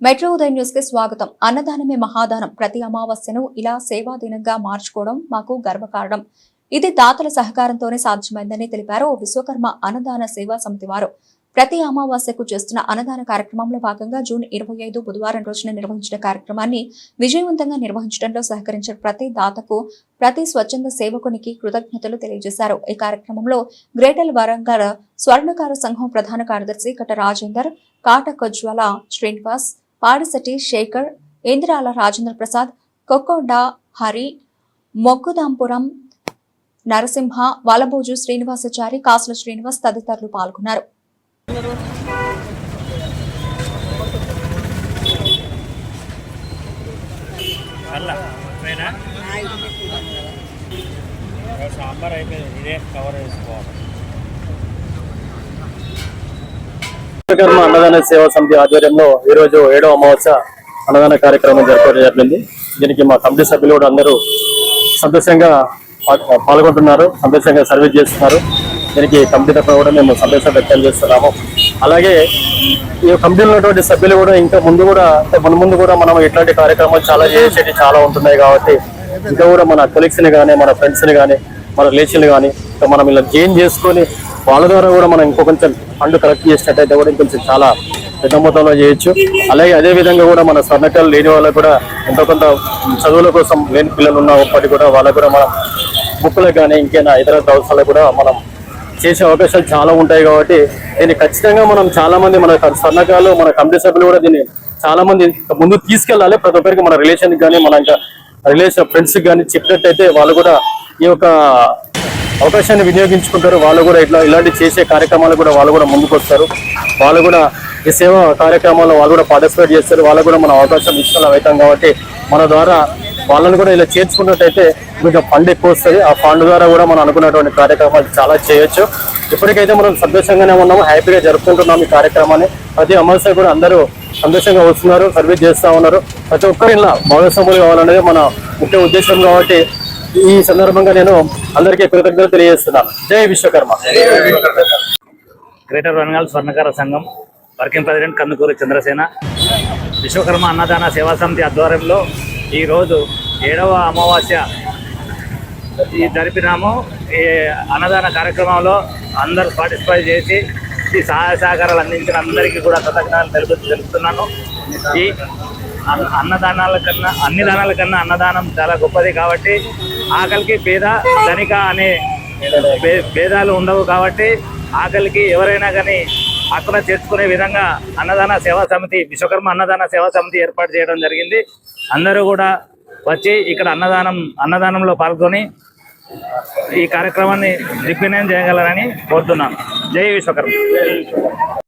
Metro ఉదయం న్యూస్కి స్వాగతం. అన్నదానమే మహాదానం. ప్రతి అమావాస్యను ఇలా సేవా దినంగా మార్చుకోవడం మాకు గర్వకారణం. ఇది దాతల సహకారంతోనే సాధ్యమైందని తెలిపారు విశ్వకర్మ అన్నదాన సేవా సమితి వారు. ప్రతి అమావాస్యకు చేస్తున్న అన్నదాన కార్యక్రమంలో భాగంగా జూన్ ఇరవై ఐదు బుధవారం రోజున నిర్వహించిన కార్యక్రమాన్ని విజయవంతంగా నిర్వహించడంలో సహకరించిన ప్రతి దాతకు ప్రతి స్వచ్ఛంద సేవకునికి కృతజ్ఞతలు తెలియజేశారు. ఈ కార్యక్రమంలో గ్రేటర్ వరంగల్ స్వర్ణకార సంఘం ప్రధాన కార్యదర్శి కట రాజేందర్ కాట కొజ్వల శ్రీనివాస్ పాడిశెట్టి శేఖర్ ఇంద్రాల రాజేంద్ర ప్రసాద్ కొక్కొండ హరి మొక్కుదాంపురం నరసింహ వలబోజు శ్రీనివాసాచారి కాసుల శ్రీనివాస్ తదితరులు పాల్గొన్నారు? సాంబార్ అయిపోయింది ఇదే కవర్ వేసుకోవాలి విశ్వకర్మ అన్నదాన సేవా సమితి ఆధ్వర్యంలో ఈ రోజు ఏడవ అమావాస్య అన్నదాన కార్యక్రమం జరపడం జరిగింది. దీనికి మా కమిటీ సభ్యులు కూడా అందరూ సంతోషంగా పాల్గొంటున్నారు సంతోషంగా సర్వీస్ చేస్తున్నారు. దీనికి కమిటీ తరఫున కూడా మేము సంతోషం వ్యక్తం చేస్తున్నాము. అలాగే ఈ కమిటీలో ఉన్నటువంటి సభ్యులు కూడా ఇంకా ముందు కూడా అంటే మన ముందు కూడా మనం ఇట్లాంటి కార్యక్రమాలు చాలా చేసేవి చాలా ఉంటున్నాయి కాబట్టి ఇంకా కూడా మన కొలీగ్స్ని కానీ మన ఫ్రెండ్స్ని కానీ మన రిలేషన్ కానీ మనం ఇలా గెయిన్ చేసుకొని వాళ్ళ ద్వారా కూడా మనం ఇంకో కొంచెం ఫండ్ కలెక్ట్ చేసినట్టయితే కూడా ఇంకొంచెం చాలా పెద్ద మొత్తంలో చేయొచ్చు. అలాగే అదే విధంగా కూడా మన స్వర్ణకాలు లేని వాళ్ళకు కూడా ఎంతో కొంత చదువుల కోసం లేని పిల్లలు ఉన్నప్పటికీ కూడా వాళ్ళకు కూడా మనం బుక్కులకు కానీ ఇంకేనా ఇతర అవసరాలు కూడా మనం చేసే అవకాశాలు చాలా ఉంటాయి కాబట్టి దీన్ని ఖచ్చితంగా మనం చాలా మంది మన స్వర్ణకాలు మన కమిటీ సభ్యులు కూడా దీన్ని చాలా మంది ముందు తీసుకెళ్ళాలి. ప్రతి ఒక్కరికి మన రిలేషన్ కానీ మన ఇంకా రిలేషన్ ఫ్రెండ్స్ కానీ చెప్పినట్టయితే వాళ్ళు కూడా ఈ యొక్క అవకాశాన్ని వినియోగించుకుంటారు. వాళ్ళు కూడా ఇట్లా ఇలాంటి చేసే కార్యక్రమాలు కూడా వాళ్ళు కూడా ముందుకు వస్తారు వాళ్ళు కూడా ఈ సేవా కార్యక్రమాల్లో వాళ్ళు కూడా పార్టిసిపేట్ చేస్తారు. వాళ్ళకు కూడా మనం అవకాశం ఇచ్చిన అవుతాం కాబట్టి మన ద్వారా వాళ్ళని కూడా ఇలా చేర్చుకున్నట్టయితే కొంచెం ఫండ్ ఎక్కువ వస్తుంది. ఆ ఫండ్ ద్వారా కూడా మనం అనుకున్నటువంటి కార్యక్రమాలు చాలా చేయొచ్చు. ఇప్పటికైతే మనం సంతోషంగానే ఉన్నాము. హ్యాపీగా జరుపుకుంటున్నాం ఈ కార్యక్రమాన్ని. ప్రతి అమావాస్య కూడా అందరూ సంతోషంగా వస్తున్నారు. సర్వీస్ చేస్తూ ఉన్నారు. ప్రతి ఒక్కరు ఇలా భాగస్వాములు కావాలనేది మన ముఖ్య ఉద్దేశం కాబట్టి ఈ సందర్భంగా నేను అందరికీ కృతజ్ఞతలు తెలియజేస్తున్నాను. జై విశ్వకర్మ. గ్రేటర్ వరంగల్ స్వర్ణకార సంఘం వర్కింగ్ ప్రెసిడెంట్ కందుకూరి చంద్రసేన. విశ్వకర్మ అన్నదాన సేవా సమితి ఆధ్వర్యంలో ఈరోజు ఏడవ అమావాస్య ఈ జరిపినాము ఈ అన్నదాన కార్యక్రమంలో అందరూ పార్టిసిపేట్ చేసి ఈ సహాయ సహకారాలు అందించిన అందరికీ కూడా కృతజ్ఞతలు తెలుపు తెలుపుతున్నాను. ఈ అన్నదానాల కన్నా అన్ని దానాల కన్నా అన్నదానం చాలా గొప్పది కాబట్టి ఆకలికి పేద ధనిక అనే భేదాలు ఉండవు కాబట్టి ఆకలికి ఎవరైనా కానీ అక్కడ చేర్చుకునే విధంగా అన్నదాన సేవా సమితి విశ్వకర్మ అన్నదాన సేవా సమితి ఏర్పాటు చేయడం జరిగింది. అందరూ కూడా వచ్చి ఇక్కడ అన్నదానం అన్నదానంలో పాల్గొని ఈ కార్యక్రమాన్ని దిగ్విజయం చేయగలరని కోరుతున్నాను. జై విశ్వకర్మ.